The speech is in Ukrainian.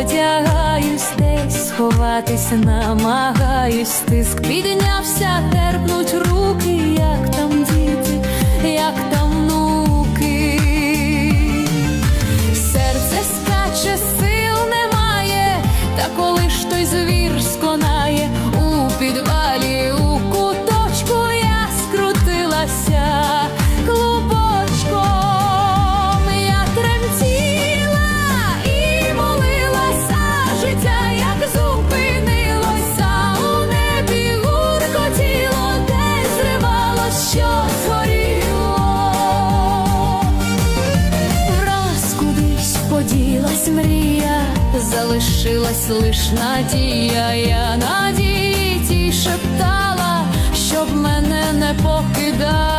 Одягаюсь, десь сховатись намагаюсь, тиск піднявся, терпнуть руки, згоріло. Кудись поділась мрія, залишилась лиш надія, я надії шептала, щоб мене не покидала.